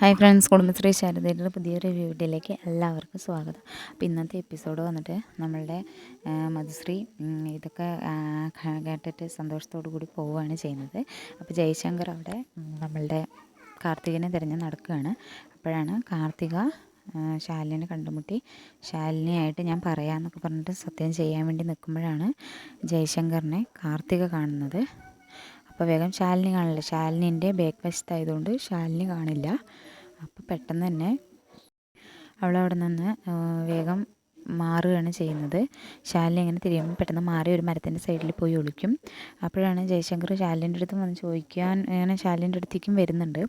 Hi friends Kudumbashree ശാരദയുടെ പുതിയൊരു വീഡിയോയിലേക്ക് എല്ലാവർക്കും സ്വാഗതം. അപ്പോൾ ഇന്നത്തെ എപ്പിസോഡ് വന്നിട്ട് നമ്മളുടെ മധുശ്രീ ഇതൊക്കെ കേട്ടിട്ട് സന്തോഷത്തോടു കൂടി പോവുകയാണ് ചെയ്യുന്നത്. അപ്പോൾ ജയശങ്കർ അവിടെ നമ്മളുടെ കാർത്തികനെ തിരഞ്ഞ് നടക്കുകയാണ്. അപ്പോഴാണ് കാർത്തിക ശാലിനെ കണ്ടുമുട്ടി. ശാലിനിയായിട്ട് ഞാൻ പറയാമെന്നൊക്കെ പറഞ്ഞിട്ട് സത്യം ചെയ്യാൻ വേണ്ടി നിൽക്കുമ്പോഴാണ് ജയശങ്കറിനെ കാർത്തിക കാണുന്നത്. അപ്പോൾ വേഗം ശാലിനി കാണില്ല? ശാലിനിന്റെ ബാക്ക് ആയതുകൊണ്ട് ശാലിനി കാണില്ല. അപ്പോൾ പെട്ടെന്ന് തന്നെ അവളവിടെ നിന്ന് വേഗം മാറുകയാണ് ചെയ്യുന്നത്. ശാലിനി ഇങ്ങനെ തിരിയുമ്പോൾ പെട്ടെന്ന് മാറി ഒരു മരത്തിന്റെ സൈഡിൽ പോയി ഒളിക്കും. അപ്പോഴാണ് ജയശങ്കർ ശാലിന്റെ അടുത്ത് വന്ന് ചോദിക്കാൻ ഇങ്ങനെ ശാലിന്റെ അടുത്തേക്കും വരുന്നുണ്ട്.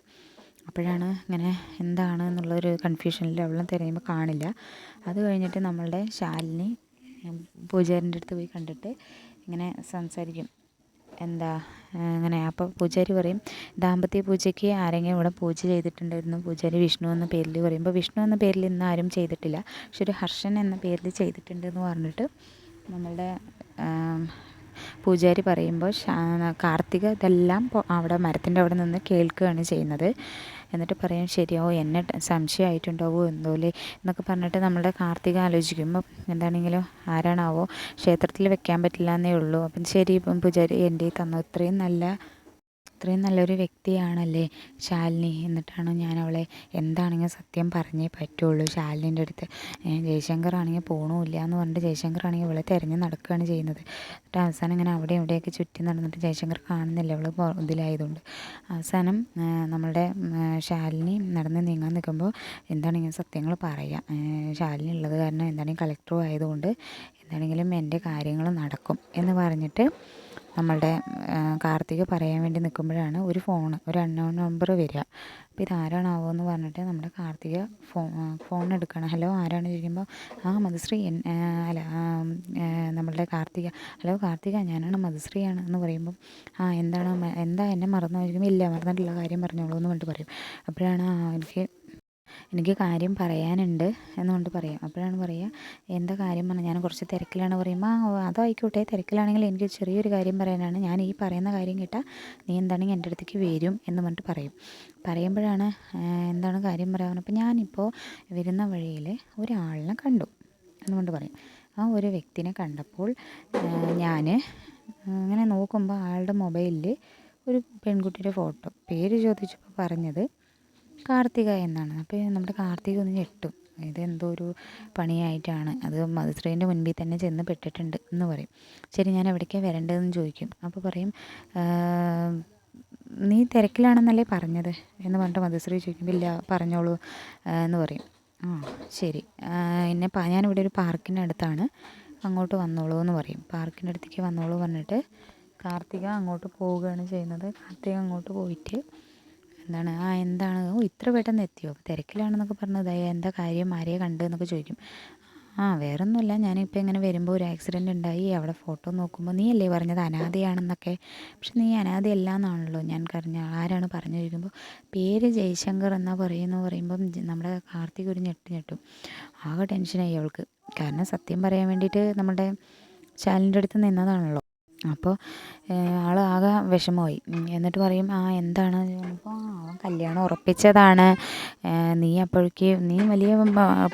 അപ്പോഴാണ് ഇങ്ങനെ എന്താണ് എന്നുള്ളൊരു കൺഫ്യൂഷനിൽ അവളും തിരയുമ്പോൾ കാണില്ല. അത് കഴിഞ്ഞിട്ട് നമ്മളുടെ ശാലിനി പൂജാരിന്റെ അടുത്ത് പോയി കണ്ടിട്ട് ഇങ്ങനെ സംസാരിക്കും. എന്താ അങ്ങനെ. അപ്പോൾ പൂജാരി പറയും ദാമ്പത്യ പൂജയ്ക്ക് ആരെങ്കിലും ഇവിടെ പൂജ ചെയ്തിട്ടുണ്ടായിരുന്നു? പൂജാരി വിഷ്ണു എന്ന പേരിൽ പറയുമ്പോൾ വിഷ്ണു എന്ന പേരിൽ ഇന്ന് ആരും ചെയ്തിട്ടില്ല. പക്ഷെ ഒരു ഹർഷൻ എന്ന പേരിൽ ചെയ്തിട്ടുണ്ട് എന്ന് പറഞ്ഞിട്ട് നമ്മളുടെ പൂജാരി പറയുമ്പോൾ കാർത്തിക ഇതെല്ലാം അവിടെ മരത്തിന്റെ അവിടെ നിന്ന് കേൾക്കുകയാണ് ചെയ്യുന്നത്. എന്നിട്ട് പറയും ശരിയാവോ എന്നെ സംശയമായിട്ടുണ്ടാവോ എന്തോലെ? എന്നൊക്കെ പറഞ്ഞിട്ട് നമ്മളുടെ കാർത്തിക ആലോചിക്കുമ്പോൾ എന്താണെങ്കിലും ആരാണാവോ? ക്ഷേത്രത്തിൽ വെക്കാൻ പറ്റില്ല എന്നേ ഉള്ളൂ. അപ്പം ശരി ഇപ്പം പൂജാരി എന്റെ തന്നു. ഇത്രയും നല്ല ഇത്രയും നല്ലൊരു വ്യക്തിയാണല്ലേ ശാലിനി? എന്നിട്ടാണ് ഞാൻ അവളെ എന്താണെങ്കിലും സത്യം പറഞ്ഞേ പറ്റുള്ളൂ. ശാലിനിന്റെ അടുത്ത് ജയശങ്കർ ആണെങ്കിൽ പോകണമില്ല എന്ന് പറഞ്ഞിട്ട് ജയശങ്കർ ആണെങ്കിൽ ഇവളെ തിരഞ്ഞ് നടക്കുകയാണ് ചെയ്യുന്നത്. എന്നിട്ട് അവസാനം ഇങ്ങനെ അവിടെ ഇവിടെയൊക്കെ ചുറ്റി നടന്നിട്ട് ജയശങ്കർ കാണുന്നില്ല. അവൾ ഇതിലായതുകൊണ്ട്. അവസാനം നമ്മളുടെ ശാലിനി നടന്ന് നീങ്ങാൻ നിൽക്കുമ്പോൾ എന്താണെങ്കിലും സത്യങ്ങൾ പറയാം. ശാലിനി ഉള്ളത് കാരണം എന്താണെങ്കിലും കളക്ടറും ആയതുകൊണ്ട് എന്താണെങ്കിലും എന്റെ കാര്യങ്ങൾ നടക്കും എന്ന് പറഞ്ഞിട്ട് നമ്മളുടെ കാർത്തിക് പറയാൻ വേണ്ടി നിൽക്കുമ്പോഴാണ് ഒരു ഫോൺ ഒരു അൺനോൺ നമ്പർ വരിക. അപ്പോൾ ഇതാരാണാവോ എന്ന് പറഞ്ഞിട്ട് നമ്മുടെ കാർത്തിക ഫോ ഫോൺ എടുക്കണം ഹലോ ആരാണ് ചോദിക്കുമ്പോൾ ആ മധുശ്രീ അല്ല നമ്മളുടെ കാർത്തിക. ഹലോ കാർത്തിക ഞാനാണ് മധുശ്രീയാണ് എന്ന് പറയുമ്പം ആ എന്താണ് എന്താ എന്നെ മറന്നു? ചോദിക്കുമ്പോൾ ഇല്ല മറന്നിട്ടുള്ള കാര്യം പറഞ്ഞോളൂ എന്ന് പറഞ്ഞിട്ട് പറയും. അപ്പോഴാണ് ആ എനിക്ക് എനിക്ക് കാര്യം പറയാനുണ്ട് എന്നുകൊണ്ട് പറയും. അപ്പോഴാണ് പറയുക എന്താ കാര്യം? പറഞ്ഞാൽ ഞാൻ കുറച്ച് തിരക്കിലാണ് പറയുമ്പോൾ അതായിക്കോട്ടെ തിരക്കിലാണെങ്കിൽ എനിക്ക് ചെറിയൊരു കാര്യം പറയാനാണ്. ഞാൻ ഈ പറയുന്ന കാര്യം കേട്ടാൽ നീ എന്താണെങ്കിൽ എന്റെ അടുത്തേക്ക് വരും എന്ന് പറഞ്ഞിട്ട് പറയും. പറയുമ്പോഴാണ് എന്താണ് കാര്യം പറയാൻ അപ്പോൾ ഞാനിപ്പോൾ വരുന്ന വഴിയിൽ ഒരാളിനെ കണ്ടു എന്നുകൊണ്ട് പറയും. ആ ഒരു വ്യക്തിനെ കണ്ടപ്പോൾ ഞാൻ അങ്ങനെ നോക്കുമ്പോൾ ആളുടെ മൊബൈലിൽ ഒരു പെൺകുട്ടിയുടെ ഫോട്ടോ പേര് ചോദിച്ചപ്പോൾ പറഞ്ഞത് കാർത്തിക എന്നാണ്. അപ്പോൾ നമ്മുടെ കാർത്തിക ഒന്ന് ഞെട്ടും. ഇതെന്തോ ഒരു പണിയായിട്ടാണ്. അത് മധുശ്രീന്റെ മുൻപിൽ തന്നെ ചെന്ന് പെട്ടിട്ടുണ്ട് എന്ന് പറയും. ശരി ഞാൻ എവിടേക്കാണ് വരേണ്ടതെന്ന് ചോദിക്കും. അപ്പോൾ പറയും നീ തിരക്കിലാണെന്നല്ലേ പറഞ്ഞത്? എന്ന് പറഞ്ഞിട്ട് മധുശ്രീ ചോദിക്കുമ്പോൾ ഇല്ല പറഞ്ഞോളൂ എന്ന് പറയും. ആ ശരി. എന്നെ ഞാനിവിടെ ഒരു പാർക്കിന്റെ അടുത്താണ്. അങ്ങോട്ട് വന്നോളൂ എന്ന് പറയും. പാർക്കിന്റെ അടുത്തേക്ക് വന്നോളൂ പറഞ്ഞിട്ട് കാർത്തിക അങ്ങോട്ട് പോവുകയാണ് ചെയ്യുന്നത്. കാർത്തിക അങ്ങോട്ട് പോയിട്ട് എന്താണ്? ആ എന്താണ്? ഓ ഇത്ര പെട്ടെന്ന് എത്തിയോ? തിരക്കിലാണെന്നൊക്കെ പറഞ്ഞത് എന്താ കാര്യം? ആരെയെ കണ്ടു എന്നൊക്കെ ചോദിക്കും. ആ വേറൊന്നുമില്ല. ഞാനിപ്പോൾ ഇങ്ങനെ വരുമ്പോൾ ഒരു ആക്സിഡന്റ് ഉണ്ടായി. അവിടെ ഫോട്ടോ നോക്കുമ്പോൾ നീ അല്ലേ പറഞ്ഞത് അനാഥയാണെന്നൊക്കെ? പക്ഷെ നീ അനാഥയല്ല എന്നാണല്ലോ ഞാൻ പറഞ്ഞ ആരാണ് പറഞ്ഞു ചോദിക്കുമ്പോൾ പേര് ജയശങ്കർ എന്നാ പറയുന്നു പറയുമ്പം നമ്മുടെ കാർത്തിക് ഒരു ഞെട്ട് ഞെട്ടും. ആകെ ടെൻഷനായി അവൾക്ക്. കാരണം സത്യം പറയാൻ വേണ്ടിയിട്ട് നമ്മുടെ ശാലിന്റെ അടുത്ത് നിന്നതാണല്ലോ. അപ്പോൾ ആൾ ആകെ വിഷമമായി. എന്നിട്ട് പറയും ആ എന്താണ്? അപ്പോൾ കല്യാണം ഉറപ്പിച്ചതാണ്. നീ അപ്പോഴേക്ക് നീ വലിയ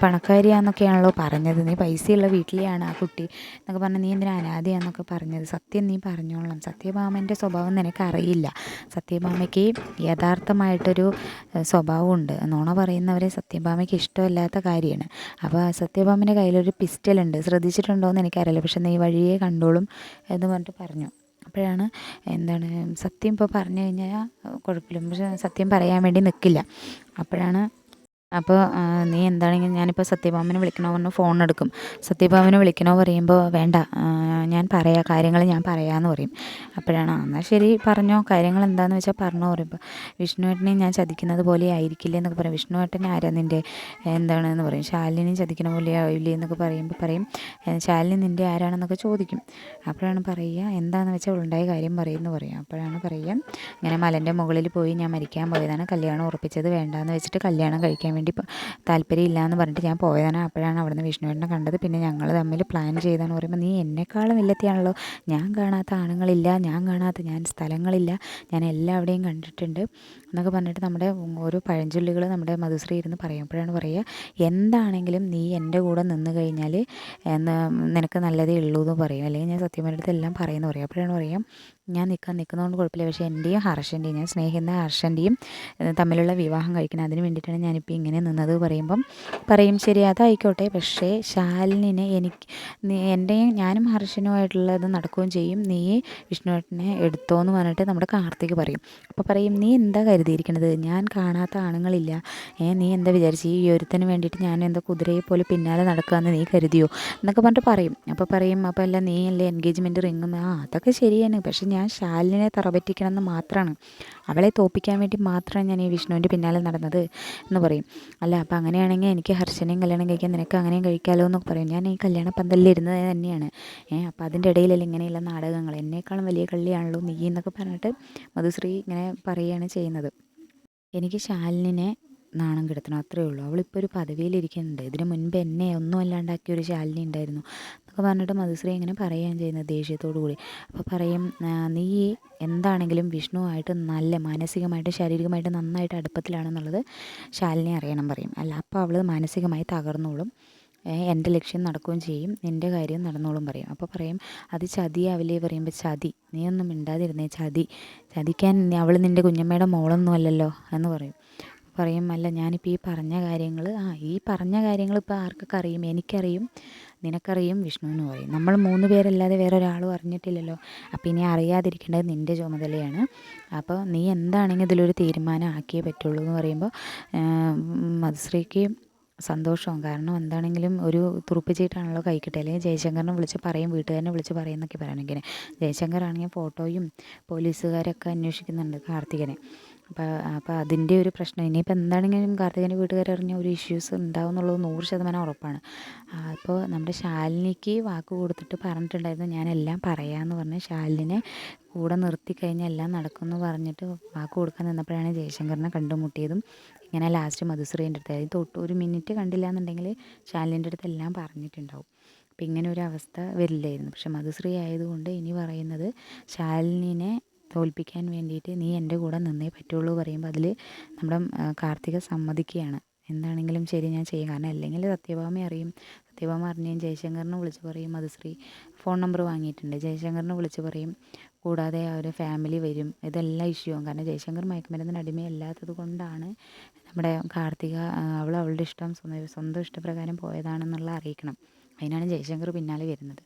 പണക്കാരിയാന്നൊക്കെയാണല്ലോ പറഞ്ഞത്. നീ പൈസയുള്ള വീട്ടിലെയാണ് ആ കുട്ടി എന്നൊക്കെ പറഞ്ഞ് നീ എന്തിനാ അനാഥയാന്നൊക്കെ പറഞ്ഞത്? സത്യം നീ പറഞ്ഞോളണം. സത്യഭാമന്റെ സ്വഭാവം നിനക്കറിയില്ല. സത്യഭാമയ്ക്ക് യഥാർത്ഥമായിട്ടൊരു സ്വഭാവമുണ്ട്. നുണ പറയുന്നവരെ സത്യഭാമയ്ക്ക് ഇഷ്ടമല്ലാത്ത കാര്യമാണ്. അപ്പോൾ സത്യഭാമന്റെ കയ്യിലൊരു പിസ്റ്റലുണ്ട്. ശ്രദ്ധിച്ചിട്ടുണ്ടോ എന്ന് എനിക്കറിയില്ല. പക്ഷെ നീ വഴിയേ കണ്ടോളും എന്ന് പറഞ്ഞിട്ട് പറഞ്ഞു. അപ്പോഴാണ് എന്താണ് സത്യം ഇപ്പോൾ പറഞ്ഞു കഴിഞ്ഞാൽ കുഴപ്പമില്ല. പക്ഷേ സത്യം പറയാൻ വേണ്ടി നിൽക്കില്ല. അപ്പോഴാണ് അപ്പോൾ നീ എന്താണെങ്കിലും ഞാനിപ്പോൾ സത്യഭാമനെ വിളിക്കണോ പറഞ്ഞു ഫോൺ എടുക്കും സത്യഭാമനെ വിളിക്കണോ പറയുമ്പോൾ വേണ്ട ഞാൻ പറയാം കാര്യങ്ങൾ ഞാൻ പറയാമെന്ന് പറയും. അപ്പോഴാണ് "ആ, എന്നാൽ ശരി പറഞ്ഞോ കാര്യങ്ങൾ എന്താണെന്ന് വെച്ചാൽ പറഞ്ഞോ പറയുമ്പോൾ വിഷ്ണുവേട്ടനെ ഞാൻ ചതിക്കുന്നത് പോലെ ആയിരിക്കില്ല എന്നൊക്കെ പറയും. വിഷ്ണുവേട്ടൻ ആരാ നിന്റെ എന്താണെന്ന് പറയും. ശാലിനി ചതിക്കണ പോലെ ആവില്ലേ എന്നൊക്കെ പറയുമ്പോൾ പറയും. ശാലിനി നിന്റെ ആരാണെന്നൊക്കെ ചോദിക്കും. അപ്പോഴാണ് പറയുക എന്താണെന്ന് വെച്ചാൽ ഉണ്ടായ കാര്യം പറയുമെന്ന് പറയും. അപ്പോഴാണ് പറയുക ഇങ്ങനെ മലന്റെ മുകളിൽ പോയി ഞാൻ മരിക്കാൻ പോയതാണ്. കല്യാണം ഉറപ്പിച്ചത് വേണ്ടാന്ന് വെച്ചിട്ട് കല്യാണം കഴിക്കാൻ വേണ്ടി താല്പര്യമില്ല എന്ന് പറഞ്ഞിട്ട് ഞാൻ പോയതാണ്. അപ്പോഴാണ് അവിടുന്ന് വിഷ്ണുവേട്ടനെ കണ്ടത്. പിന്നെ ഞങ്ങൾ തമ്മിൽ പ്ലാൻ ചെയ്തെന്ന് പറയുമ്പോൾ നീ എന്നെക്കാളും വില്ലത്തിയാണല്ലോ. ഞാൻ കാണാത്ത ആണുങ്ങളില്ല. ഞാൻ കാണാത്ത ഞാൻ സ്ഥലങ്ങളില്ല. ഞാൻ എല്ലാവിടെയും കണ്ടിട്ടുണ്ട്. എന്നൊക്കെ പറഞ്ഞിട്ട് നമ്മുടെ ഓരോ പഴഞ്ചൊല്ലുകൾ നമ്മുടെ മധുശ്രീ ഇരുന്ന് പറയുമ്പോഴാണ് പറയുക എന്താണെങ്കിലും നീ എന്റെ കൂടെ നിന്ന് കഴിഞ്ഞാൽ നിനക്ക് നല്ലതേ ഉള്ളൂ എന്ന് പറയും. അല്ലെങ്കിൽ ഞാൻ സത്യമായിട്ട് എല്ലാം പറയുന്നു പറയും. അപ്പോഴാണ് പറയാം ഞാൻ നിൽക്കാൻ നിൽക്കുന്നതുകൊണ്ട് കുഴപ്പമില്ല. പക്ഷേ എന്റെയും ഹർഷന്റെയും ഞാൻ സ്നേഹിക്കുന്ന ഹർഷന്റെയും തമ്മിലുള്ള വിവാഹം കഴിക്കണം. അതിന് വേണ്ടിയിട്ടാണ് ഞാനിപ്പോൾ ഇങ്ങനെ നിന്നത് പറയുമ്പം പറയും ശരി അതായിക്കോട്ടെ. പക്ഷേ ശാലിനെ എനിക്ക് എന്റെയും ഞാനും ഹർഷനുമായിട്ടുള്ളത് നടക്കുകയും ചെയ്യും. നീ വിഷ്ണുവേട്ടനെ എടുത്തോ എന്ന് പറഞ്ഞിട്ട് നമ്മുടെ കാർത്തിക് പറയും. അപ്പോൾ പറയും നീ എന്താ കരുതിയിരിക്കണത്? ഞാൻ കാണാത്ത ആണുങ്ങളില്ല. ഏ നീ എന്താ വിചാരിച്ചു? ഈ ഒരുത്തിന് വേണ്ടിയിട്ട് ഞാൻ എന്താ കുതിരയെ പോലെ പിന്നാലെ നടക്കുകയെന്ന് നീ കരുതിയോ? എന്നൊക്കെ പറഞ്ഞിട്ട് പറയും. അപ്പോൾ പറയും അപ്പോൾ അല്ല നീ അല്ലേ എൻഗേജ്മെന്റ് റിങ്ങുന്ന ആ അതൊക്കെ ശരിയാണ്. പക്ഷേ ഞാൻ ശാലിനെ തറപറ്റിക്കണം എന്ന് മാത്രമാണ് അവളെ തോപ്പിക്കാൻ വേണ്ടി മാത്രമാണ് ഞാൻ ഈ വിഷ്ണുവിന്റെ പിന്നാലെ നടന്നത് എന്ന് പറയും. അല്ല അപ്പോൾ അങ്ങനെയാണെങ്കിൽ എനിക്ക് ഹർഷനെയും കല്യാണം കഴിക്കാൻ നിനക്ക് അങ്ങനെയും കഴിക്കാമല്ലോ എന്നൊക്കെ പറയും. ഞാൻ ഈ കല്യാണ പന്തലിലിരുന്നത് തന്നെയാണ്. ഏഹ് അപ്പോൾ അതിന്റെ ഇടയിലല്ല ഇങ്ങനെയുള്ള നാടകങ്ങൾ. എന്നേക്കാളും വലിയ കള്ളിയാണല്ലോ നീ എന്നൊക്കെ പറഞ്ഞിട്ട് മധുശ്രീ ഇങ്ങനെ പറയുകയാണ് ചെയ്യുന്നത്. എനിക്ക് ശാലിനെ നാണം കെടുത്തണം. അത്രേ ഉള്ളൂ. അവളിപ്പോൾ ഒരു പദവിയിലിരിക്കുന്നുണ്ട്. ഇതിനു മുൻപ് എന്നെ ഒന്നും അല്ലാണ്ടാക്കിയ ഒരു ശാലിനി ഉണ്ടായിരുന്നു. എന്നൊക്കെ പറഞ്ഞിട്ട് മധുശ്രീ ഇങ്ങനെ പറയുകയും ചെയ്യുന്നത് ദേഷ്യത്തോടു കൂടി. അപ്പോൾ പറയും നീ എന്താണെങ്കിലും വിഷ്ണുവായിട്ട് നല്ല മാനസികമായിട്ട് ശാരീരികമായിട്ട് നന്നായിട്ട് അടുപ്പത്തിലാണെന്നുള്ളത് ശാലിനി അറിയണം പറയും. അല്ല അപ്പോൾ അവൾ മാനസികമായി തകർന്നോളും എന്റെ ലക്ഷ്യം നടക്കുകയും ചെയ്യും നിന്റെ കാര്യം നടന്നോളും പറയും. അപ്പോൾ പറയും അത് ചതിയാവില്ലേ പറയുമ്പോൾ ചതി നീ ഒന്നും മിണ്ടാതിരുന്നേ ചതി ചതിക്കാൻ അവൾ നിന്റെ കുഞ്ഞമ്മയുടെ മോളൊന്നും അല്ലല്ലോ എന്ന് പറയും. പറയും അല്ല ഞാനിപ്പോൾ ഈ പറഞ്ഞ കാര്യങ്ങൾ ആ ഈ പറഞ്ഞ കാര്യങ്ങൾ ഇപ്പോൾ ആർക്കൊക്കെ അറിയും? എനിക്കറിയും. നിനക്കറിയും വിഷ്ണു എന്ന് പറയും. നമ്മൾ മൂന്ന് പേരല്ലാതെ വേറെ ഒരാളും അറിഞ്ഞിട്ടില്ലല്ലോ. അപ്പോൾ ഇനി അറിയാതിരിക്കേണ്ടത് നിന്റെ ചുമതലയാണ്. അപ്പോൾ നീ എന്താണെങ്കിൽ ഇതിലൊരു തീരുമാനം ആക്കിയേ പറ്റുള്ളൂ എന്ന് പറയുമ്പോൾ മധുശ്രീക്ക് സന്തോഷവും. കാരണം എന്താണെങ്കിലും ഒരു തുറുപ്പ് ചീട്ടാണല്ലോ കൈ കിട്ടുക അല്ലെങ്കിൽ ജയശങ്കറിനെ വിളിച്ച് പറയും വീട്ടുകാരനെ വിളിച്ച് പറയുന്നൊക്കെ പറയണമെങ്കിൽ. ജയശങ്കർ ആണെങ്കിൽ ഫോട്ടോയും പോലീസുകാരൊക്കെ അന്വേഷിക്കുന്നുണ്ട് കാർത്തികനെ. അപ്പോൾ അപ്പോൾ അതിന്റെ ഒരു പ്രശ്നം. ഇനിയിപ്പോൾ എന്താണെങ്കിലും കാർത്തികന്റെ വീട്ടുകാർ അറിഞ്ഞ ഒരു ഇഷ്യൂസ് ഉണ്ടാവും എന്നുള്ളത് നൂറ് ശതമാനം ഉറപ്പാണ്. അപ്പോൾ നമ്മുടെ ശാലിനിക്ക് വാക്ക് കൊടുത്തിട്ട് പറഞ്ഞിട്ടുണ്ടായിരുന്നു ഞാനെല്ലാം പറയാമെന്ന് പറഞ്ഞ് ശാലിനെ കൂടെ നിർത്തി കഴിഞ്ഞാൽ എല്ലാം നടക്കുമെന്ന് പറഞ്ഞിട്ട് വാക്ക് കൊടുക്കാൻ നിന്നപ്പോഴാണ് ജയശങ്കറിനെ കണ്ടുമുട്ടിയതും ഇങ്ങനെ ലാസ്റ്റ് മധുശ്രീന്റെ അടുത്ത്. അതായത് തൊട്ട് ഒരു മിനിറ്റ് കണ്ടില്ല എന്നുണ്ടെങ്കിൽ ശാലിന്റെ അടുത്ത് എല്ലാം പറഞ്ഞിട്ടുണ്ടാവും. അപ്പം ഇങ്ങനെ ഒരു അവസ്ഥ വരില്ലായിരുന്നു. പക്ഷെ മധുശ്രീ ആയതുകൊണ്ട് ഇനി പറയുന്നത് ശാലിനിനെ തോൽപ്പിക്കാൻ വേണ്ടിയിട്ട് നീ എന്റെ കൂടെ നിന്നേ പറ്റുള്ളൂ പറയുമ്പോൾ അതിൽ നമ്മുടെ കാർത്തിക സമ്മതിക്കുകയാണ്. എന്താണെങ്കിലും ശരി ഞാൻ ചെയ്യും. കാരണം അല്ലെങ്കിൽ സത്യഭാമ അറിയും. സത്യഭാമ അറിഞ്ഞും ജയശങ്കറിനെ വിളിച്ച് പറയും മധുശ്രീ ഫോൺ നമ്പർ വാങ്ങിയിട്ടുണ്ട്. ജയശങ്കറിനെ വിളിച്ച് പറയും കൂടാതെ അവർ ഫാമിലി വരും. ഇതെല്ലാം ഇഷ്യൂ ആവും കാരണം ജയശങ്കർ മയക്കുമരുന്നിന് അടിമയല്ലാത്തത് കൊണ്ടാണ് നമ്മുടെ കാർത്തിക അവൾ അവളുടെ ഇഷ്ടം സ്വന്തം ഇഷ്ടപ്രകാരം പോയതാണെന്നുള്ള അറിയിക്കണം. അതിനാണ് ജയശങ്കർ പിന്നാലെ വരുന്നത്.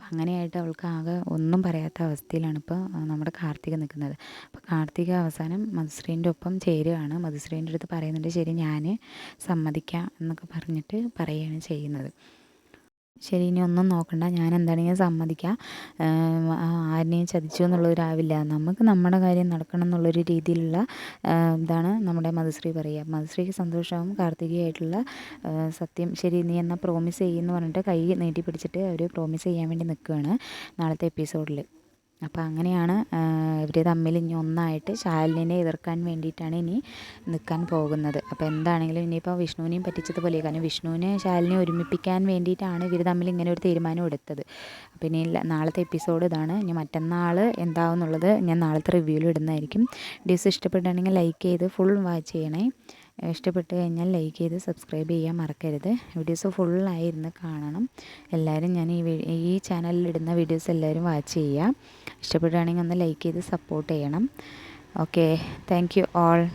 അപ്പം അങ്ങനെയായിട്ട് അവൾക്ക് ആകെ ഒന്നും പറയാത്ത അവസ്ഥയിലാണ് ഇപ്പോൾ നമ്മുടെ കാർത്തിക നിൽക്കുന്നത്. അപ്പോൾ കാർത്തിക അവസാനം മധുശ്രീന്റെ ഒപ്പം ചേരുകയാണ് മധുശ്രീന്റെ അടുത്ത് പറയുന്നുണ്ട് ശരി ഞാൻ സമ്മതിക്കാം എന്നൊക്കെ പറഞ്ഞിട്ട് പറയുകയാണ് ചെയ്യുന്നത്. ശരി ഇനി ഒന്നും നോക്കണ്ട. ഞാൻ എന്താണെങ്കിലും സമ്മതിക്കാം. ആരെയും ചതിച്ചു എന്നുള്ളൊരാവില്ല നമുക്ക് നമ്മുടെ കാര്യം നടക്കണം എന്നുള്ളൊരു രീതിയിലുള്ള ഇതാണ് നമ്മുടെ മധുശ്രീ പറയുക. മധുശ്രീക്ക് സന്തോഷവും കാർത്തികയായിട്ടുള്ള സത്യം. ശരി നീ എന്നാൽ പ്രോമിസ് ചെയ്യുമെന്ന് പറഞ്ഞിട്ട് കൈ നീട്ടി പിടിച്ചിട്ട് അവർ പ്രോമിസ് ചെയ്യാൻ വേണ്ടി നിൽക്കുകയാണ് നാളത്തെ എപ്പിസോഡിൽ അപ്പോൾ അങ്ങനെയാണ് ഇവർ തമ്മിൽ ഇനി ഒന്നായിട്ട് ശാലിനെ എതിർക്കാൻ വേണ്ടിയിട്ടാണ് ഇനി നിൽക്കാൻ പോകുന്നത്. അപ്പോൾ എന്താണെങ്കിലും ഇനിയിപ്പോൾ വിഷ്ണുവിനെയും പറ്റിച്ചതുപോലെ കാരണം വിഷ്ണുവിനെ ശാലിനെ ഒരുമിപ്പിക്കാൻ വേണ്ടിയിട്ടാണ് ഇവർ തമ്മിൽ ഇങ്ങനെ ഒരു തീരുമാനം എടുത്തത്. അപ്പോൾ ഇനി നാളത്തെ എപ്പിസോഡ് ഇതാണ്. ഇനി മറ്റന്നാൾ എന്താവുന്നുള്ളത് ഞാൻ നാളത്തെ റിവ്യൂവിൽ ഇടുന്നതായിരിക്കും. ഡിസ് ഇഷ്ടപ്പെട്ടാണെങ്കിൽ ലൈക്ക് ചെയ്ത് ഫുൾ വാച്ച് ചെയ്യണേ. ഇഷ്ടപ്പെട്ട് കഴിഞ്ഞാൽ ലൈക്ക് ചെയ്ത് സബ്സ്ക്രൈബ് ചെയ്യാൻ മറക്കരുത്. വീഡിയോസ് ഫുള്ളായിരുന്ന് കാണണം. എല്ലാവരും ഞാൻ ഈ ഈ ചാനലിൽ ഇടുന്ന വീഡിയോസ് എല്ലാവരും വാച്ച് ചെയ്യുക. ഇഷ്ടപ്പെടുകയാണെങ്കിൽ ഒന്ന് ലൈക്ക് ചെയ്ത് സപ്പോർട്ട് ചെയ്യണം. ഓക്കെ. Thank you all.